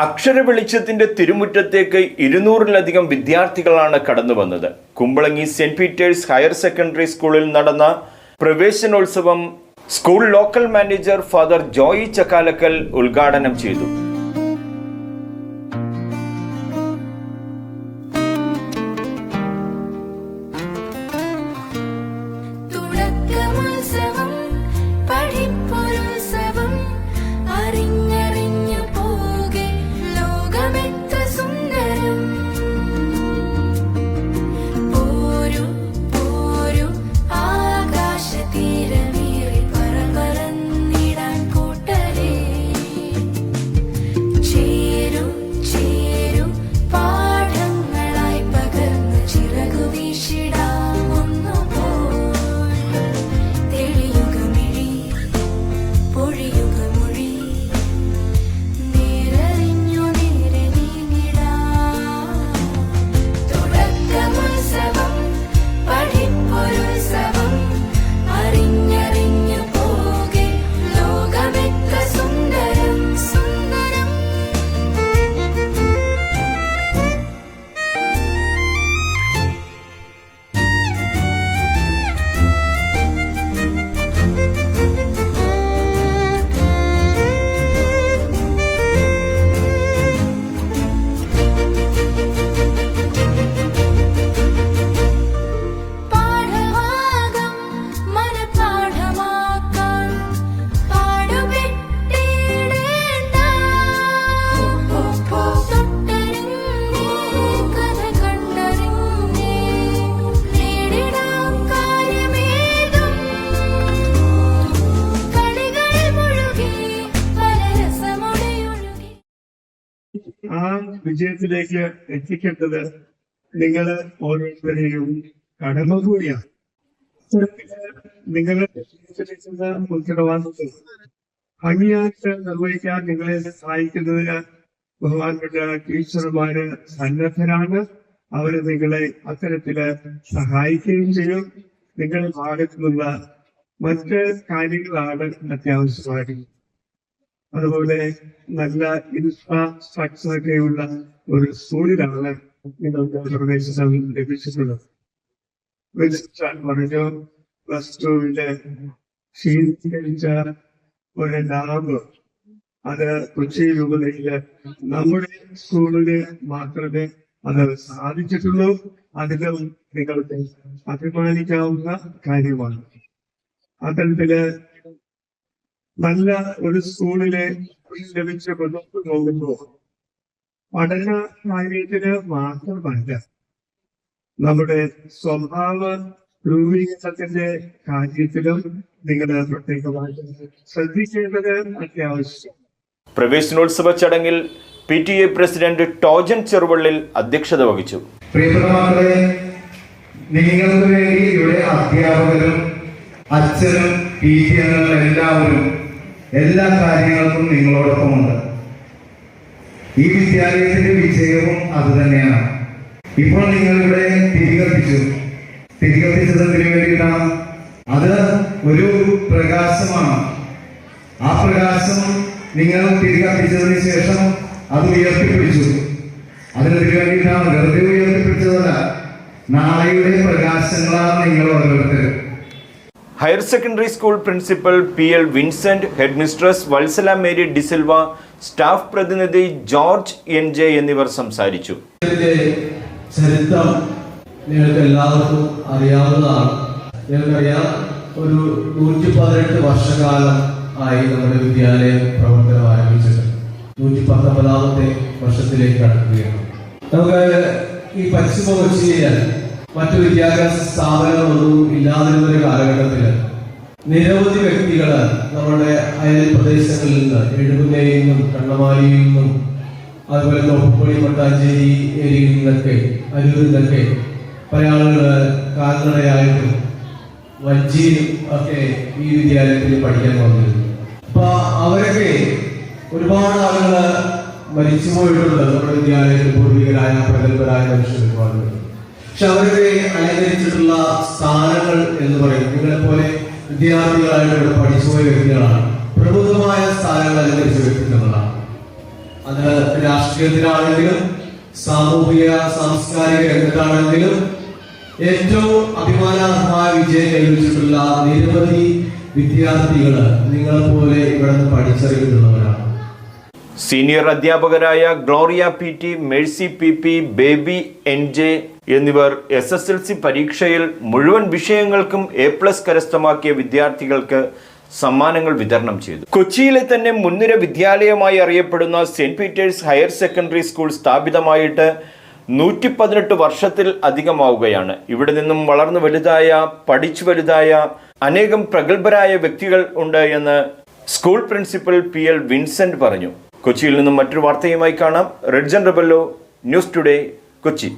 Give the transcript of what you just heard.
അക്ഷര വെളിച്ചത്തിന്റെ തിരുമുറ്റത്തേക്ക് ഇരുന്നൂറിലധികം വിദ്യാർത്ഥികളാണ് കടന്നു വന്നത്. Kumbalangi saint Peter's higher secondary സ്കൂളിൽ നടന്ന പ്രവേശനോത്സവം school local manager father Joy Chakkalakkal ഉദ്ഘാടനം ചെയ്തു. ആ വിജയത്തിലേക്ക് എത്തിക്കേണ്ടത് നിങ്ങൾ ഓരോരുത്തരെയും കടമ കൂടിയാണ്. നിങ്ങൾ ഉത്തരവാദിത്വം. ഭംഗിയായിട്ട് നിർവഹിക്കാൻ നിങ്ങളെ സഹായിക്കുന്നതിന് ബഹുമാനപ്പെട്ട ടീച്ചർമാര് സന്നദ്ധരാണ്. അവർ നിങ്ങളെ അത്തരത്തിൽ സഹായിക്കുകയും ചെയ്യും. നിങ്ങളുടെ ഭാഗത്തു നിന്നുള്ള മറ്റ് കാര്യങ്ങളാണ് അത്യാവശ്യമായിട്ടുള്ളത്. അതുപോലെ നല്ല ഇൻഫ്രാസ്ട്രക്ചർ ഒക്കെയുള്ള ഒരു സ്കൂളിലാണ് ലഭിച്ചിട്ടുള്ളത്. പറഞ്ഞു പ്ലസ് ടുവിന്റെ ശീലിച്ച ഒരു ലാബ്. അത് കൊച്ചി രൂപതയിൽ നമ്മുടെ സ്കൂളിൽ മാത്രമേ അത് സാധിച്ചിട്ടുള്ളൂ. അതിലും നിങ്ങൾക്ക് അഭിമാനിക്കാവുന്ന കാര്യമാണ്. അത്തരത്തിൽ നല്ല ഒരു സ്കൂളിലെ ലഭിച്ച മുന്നോട്ട് നോക്കുമ്പോൾ പഠന കാര്യത്തിന് മാത്രമല്ല നമ്മുടെ സ്വഭാവ രൂപീകരണത്തിന്റെ കാര്യത്തിലും നിങ്ങൾ പ്രത്യേകമായിട്ട് ശ്രദ്ധിക്കേണ്ടത് അത്യാവശ്യം. പ്രവേശനോത്സവ ചടങ്ങിൽ P T A president Tojan Cheruvallil അധ്യക്ഷത വഹിച്ചു. നിങ്ങൾക്ക് വേണ്ടി ഇവിടെ അധ്യാപകരും അച്ഛനും പി ടി എല്ലാവരും എല്ലാ കാര്യങ്ങൾക്കും നിങ്ങളോടൊപ്പമുണ്ട്. ഈ വിദ്യാലയത്തിന്റെ വിജയവും അതുതന്നെയാണ് ഇപ്പോൾ നിങ്ങൾ ഇവിടെ തിരികത്തിച്ചു. തിരികത്തിച്ചത് എന്തിനു വേണ്ടിയിട്ടാണ് അത് ഒരു പ്രകാശമാണ്. ആ പ്രകാശം നിങ്ങൾ തിരികത്തിച്ചതിന് ശേഷം അത് ഉയർത്തിപ്പിടിച്ചു. അതിന് വേണ്ടിയിട്ടാണ് വെറുതെ ഉയർത്തിപ്പിടിച്ചതല്ല നാളെയുടെ പ്രകാശങ്ങളാണ് നിങ്ങൾ ഓരോരുത്തരും. Higher secondary school principal P L Vincent headmistress Valsala Mary D'Silva staff പ്രതിനിധി ജോർജ് എൻ ജെ എന്നിവർ സംസാരിച്ചു. ചരിത്രം നിങ്ങൾക്ക് അറിയാവുന്നതാണ്. നിങ്ങൾക്കറിയാം ഒരു നൂറ്റി പതിനെട്ട് വർഷകാലം ആയി നമ്മുടെ വിദ്യാലയം പ്രവർത്തനം ആരംഭിച്ചിട്ട് നൂറ്റി പത്തൊമ്പതാമത്തെ വർഷത്തിലേക്ക് കടക്കുകയാണ്. നമുക്ക് ഈ പശ്ചിമ കൊച്ചിയിൽ മറ്റു വിദ്യാഭ്യാസ സ്ഥാപനങ്ങളൊന്നും ഇല്ലാതിരുന്ന ഒരു കാലഘട്ടത്തിൽ നിരവധി വ്യക്തികൾ നമ്മുടെ അയൽ പ്രദേശങ്ങളിൽ നിന്ന് എഴുകുന്നയിൽ നിന്നും കണ്ണമാലിയിൽ നിന്നും അതുപോലെ തോപ്പുപടി മട്ടാഞ്ചേരി ഏരിയയിൽ നിന്നൊക്കെ അരൂരിൽ നിന്നൊക്കെ പല ആളുകൾ കാൽനടയായിട്ടും വഞ്ചിയിലും ഒക്കെ ഈ വിദ്യാലയത്തിൽ പഠിക്കാൻ വന്നിരുന്നു. അപ്പൊ അവരൊക്കെ ഒരുപാട് ആളുകൾ മരിച്ചു പോയിട്ടുണ്ട് നമ്മുടെ വിദ്യാലയത്തിൽ പൂർവികരായ പ്രഗത്ഭരായ മനുഷ്യർ ഒരുപാട് പക്ഷെ അവരുടെ അലങ്കരിച്ചിട്ടുള്ള സ്ഥാനങ്ങൾ എന്ന് പറയും. നിങ്ങളെ പോലെ വിദ്യാർത്ഥികളായിട്ട് പഠിച്ചുപോയ വ്യക്തികളാണ്. പ്രബുദ്ധമായ സ്ഥാനങ്ങൾ അലങ്കരിച്ച വ്യക്തിത്വങ്ങളാണ്. അത് രാഷ്ട്രീയത്തിലാണെങ്കിലും സാമൂഹിക സാംസ്കാരിക രംഗത്താണെങ്കിലും ഏറ്റവും അഭിമാനാർഹമായ വിജയം കൈവരിച്ചിട്ടുള്ള നിരവധി വിദ്യാർത്ഥികൾ നിങ്ങളെ പോലെ ഇവിടെ നിന്ന് പഠിച്ചറിയുന്നുള്ളവരാണ് സീനിയർ അധ്യാപകരായ Gloria P T Mercy P P Baby N J എന്നിവർ എസ് എസ് എൽ സി പരീക്ഷയിൽ മുഴുവൻ വിഷയങ്ങൾക്കും എ പ്ലസ് കരസ്ഥമാക്കിയ വിദ്യാർത്ഥികൾക്ക് സമ്മാനങ്ങൾ വിതരണം ചെയ്തു. കൊച്ചിയിലെ തന്നെ മുൻനിര വിദ്യാലയമായി അറിയപ്പെടുന്ന saint Peter's higher secondary school സ്ഥാപിതമായിട്ട് നൂറ്റി പതിനെട്ട് വർഷത്തിൽ അധികമാവുകയാണ്. ഇവിടെ നിന്നും വളർന്നു വലുതായ പഠിച്ചു വലുതായ അനേകം പ്രഗത്ഭരായ വ്യക്തികൾ ഉണ്ട് എന്ന് school principal P L Vincent പറഞ്ഞു. കൊച്ചിയിൽ നിന്നും മറ്റൊരു വാർത്തയുമായി കാണാം. Redjan Rebello news today Kochi.